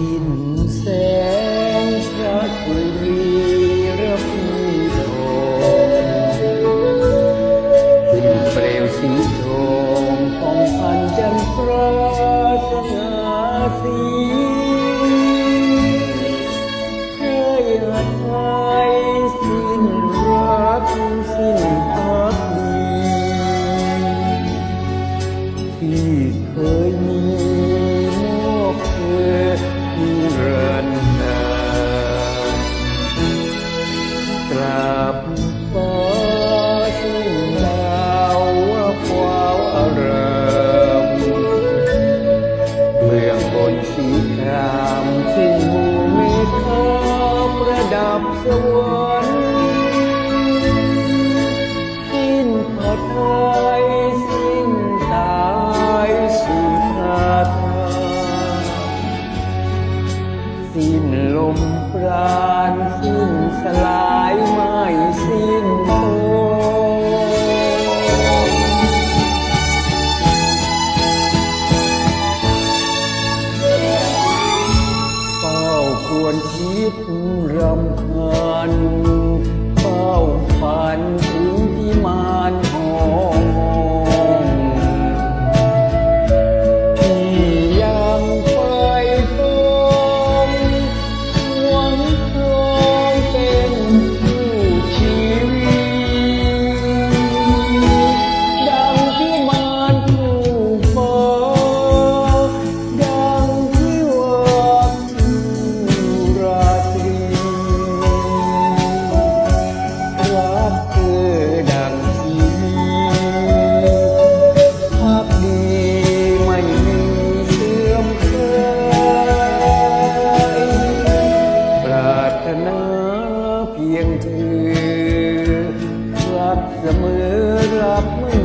ยินแสงพระคุรีระพีโดขึ้นเปลวสีทองของพันจันทราสนาสีเคยอาับสวรรค์สิ้นพอไทยสิ้นตายสู่พระทาสิ้นลมปราณสิ้นสลายไม่ ดรำคาญเฝ้าฝันถึงที่มานือรักเสมอรับมื